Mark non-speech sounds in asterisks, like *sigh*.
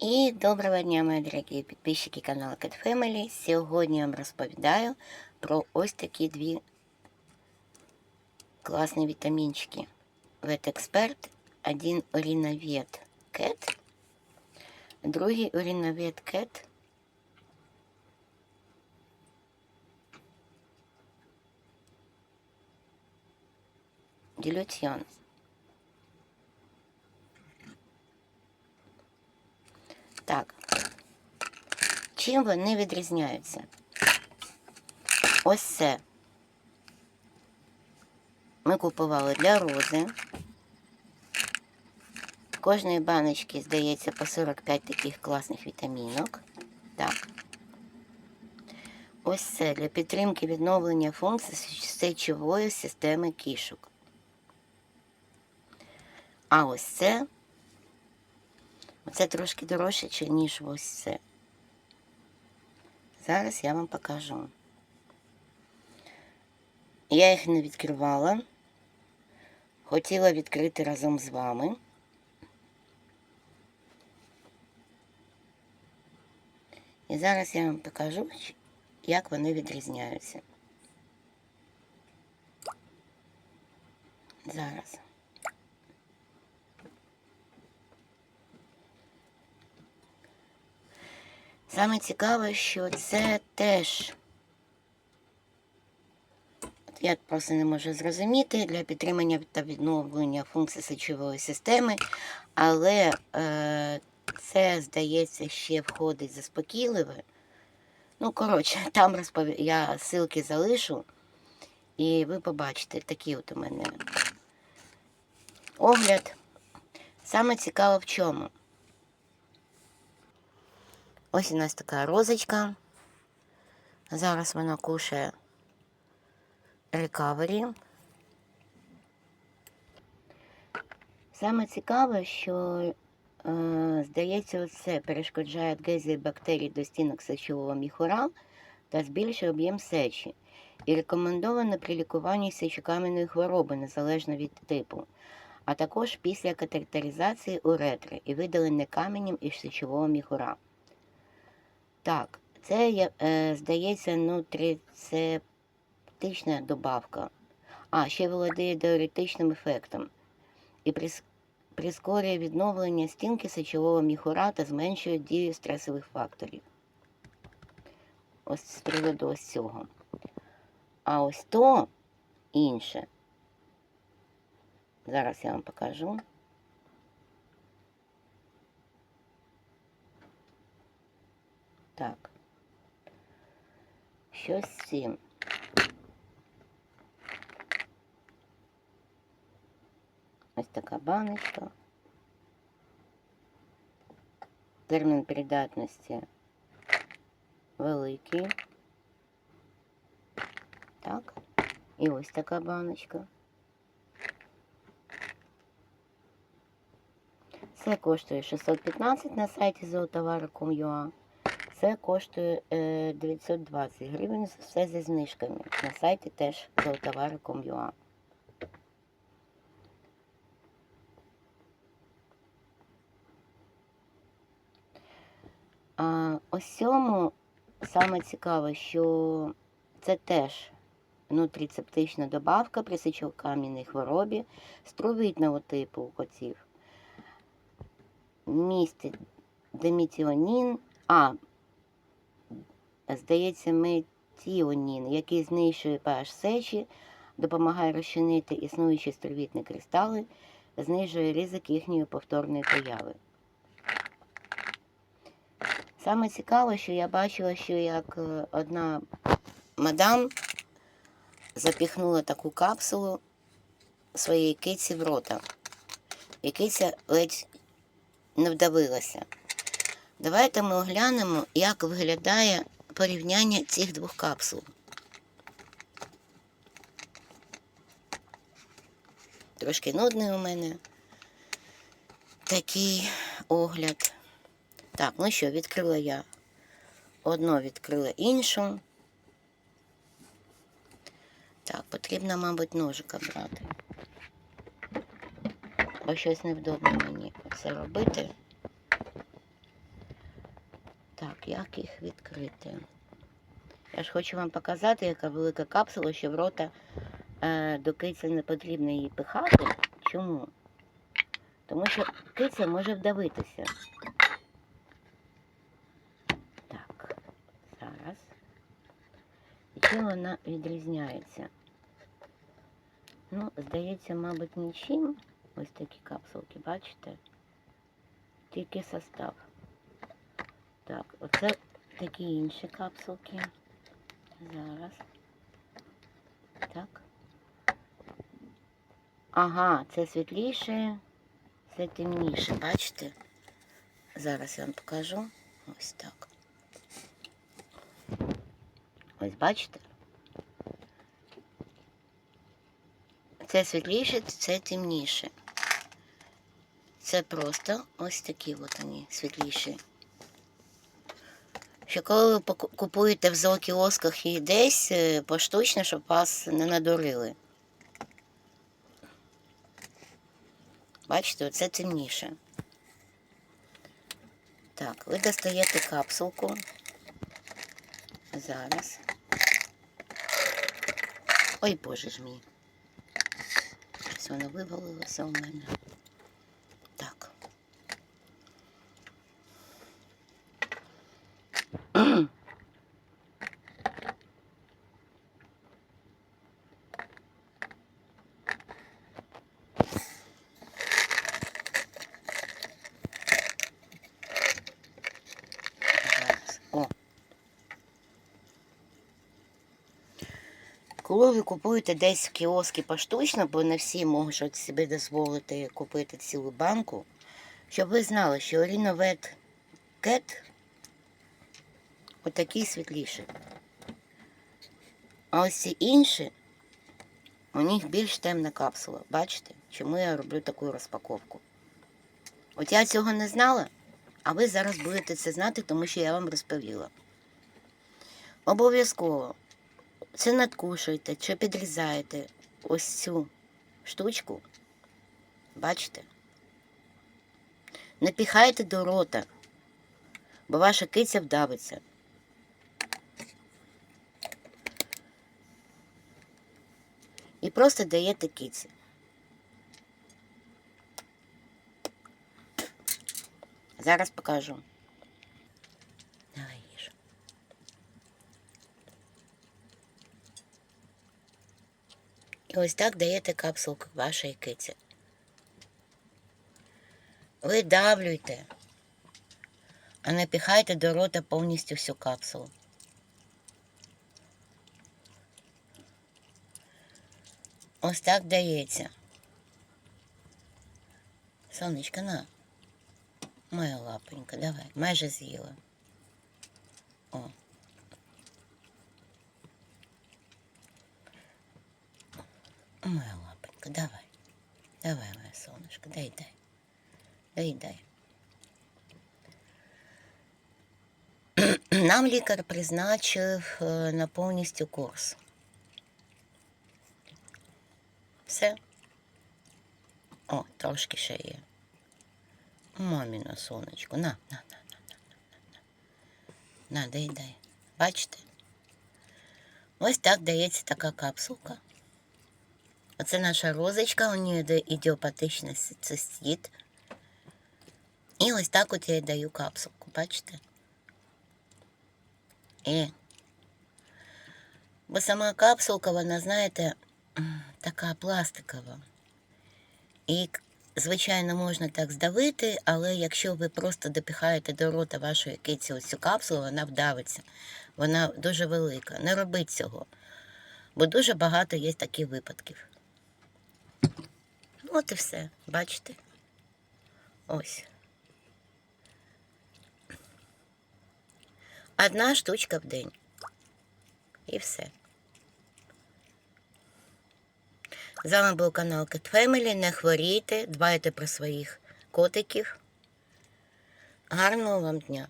І доброго дня, мої дорогі підписчики каналу Cat Family. Сьогодні я вам розповідаю про ось такі дві класні вітамінчики. Ветексперт, один Оріновет Кет, другий Оріновет Кет. Ділюціон. Так. Чим вони відрізняються? Ось це. Ми купували для рози. Кожної баночки, здається, по 45 таких класних вітамінок. Так. Ось це для підтримки відновлення функцій сечової системи кішок. А ось це Оце трошки дорожче, ніж ось це. Зараз я вам покажу. Я їх не відкривала. Хотіла відкрити разом з вами. І зараз я вам покажу, як вони відрізняються. Зараз. Саме цікаве, що це теж, я просто не можу зрозуміти, для підтримання та відновлення функцій сечової системи, але е, це, здається, ще входить заспокійливе. Ну, коротше, *laughs* там розпов... я ссылки залишу, і ви побачите, такий от у мене огляд. Саме цікаво в чому. Ось у нас така розочка. Зараз вона кушає рекавері. Саме цікаве, що, е, здається, оце перешкоджає гези бактерій до стінок сечового міхура та збільшує об'єм сечі. І рекомендовано при лікуванні сечокам'яної хвороби, незалежно від типу, а також після катетеризації уретри і видалення каменем із сечового міхура. Так, це, е, здається, нутрицептична добавка. А, ще володіє диуретичним ефектом. І прис- прискорює відновлення стінки сечового міхура та зменшує дію стресових факторів. Ось з приводу ось цього. А ось то інше. Зараз я вам покажу. Так. Щось з цим. Ось така баночка. Термін придатності великий. Так. І ось така баночка. Це коштує 615 на сайті золотовари.com.ua. Це коштує е, 920 гривень, все зі знижками. На сайті теж золотовари.com.ua. А ось цьому саме цікаве, що це теж нутрицептична добавка при сечокам'яній хворобі струвітного типу котів. Містить демітіонін, а здається, метіонін, який знищує pH сечі, допомагає розчинити існуючі струвітні кристали, знижує ризик їхньої повторної появи. Саме цікаве, що я бачила, що як е, одна мадам запіхнула таку капсулу своєї киці в рота. І киця ледь не вдавилася. Давайте ми оглянемо, як виглядає порівняння цих двох капсул. Трошки нудний у мене такий огляд. Так, ну що, відкрила я одну, відкрила іншу. Так, потрібно, мабуть, ножика брати. Бо щось невдобно мені це робити. Як їх відкрити? Я ж хочу вам показати, яка велика капсула, що в рота е, до киці не потрібно її пихати. Чому? Тому що киця може вдавитися. Так, зараз. І чим вона відрізняється? Ну, здається, мабуть, нічим. Ось такі капсулки, бачите? Тільки состав. Так, оце такі інші капсулки. Зараз. Так. Ага, це світліше, це темніше, бачите? Зараз я вам покажу. Ось так. Ось бачите? Це світліше, це темніше. Це просто ось такі от вони світліші. Що коли ви купуєте в зоокіосках і десь е, поштучно, щоб вас не надурили. Бачите, оце темніше. Так, ви достаєте капсулку. Зараз. Ой, боже ж мій. Щось воно вивалилося у мене. Так. Зараз. О. Коли ви купуєте десь в кіоски поштучно, бо не всі можуть собі дозволити купити цілу банку, щоб ви знали, що Renovet Cat отакий світліший. А ось ці інші, у них більш темна капсула. Бачите, чому я роблю таку розпаковку? От я цього не знала, а ви зараз будете це знати, тому що я вам розповіла. Обов'язково це надкушуєте чи підрізаєте ось цю штучку. Бачите? Не піхайте до рота, бо ваша киця вдавиться. І просто даєте киці. Зараз покажу. Давай їж. І ось так даєте капсулку вашій киці. Видавлюйте, а не піхайте до рота повністю всю капсулу. Ось так дається. Сонечка, на. Моя лапонька, давай, майже з'їла. О. Моя лапонька, давай. Давай, моя солнышко, дай, дай. Дай, дай. *clears throat* Нам лікар призначив е, на повністю курс. Все. О, трошки ще є. Маміно сонечко. На, на, на, на, на, на, на. На, дай, дай. Бачите? Ось так дається така капсулка. Оце наша розочка, у нее йде ідіопатичний цистит. І ось так от я їй даю капсулку, бачите? І. Бо сама капсулка, вона, знаєте, м, така пластикова. І, звичайно, можна так здавити, але якщо ви просто допіхаєте до рота вашої киці ось цю капсулу, вона вдавиться. Вона дуже велика. Не робіть цього. Бо дуже багато є таких випадків. От і все, бачите? Ось. Одна штучка в день. І все. З вами був канал Cat Family. Не хворійте, дбайте про своїх котиків. Гарного вам дня.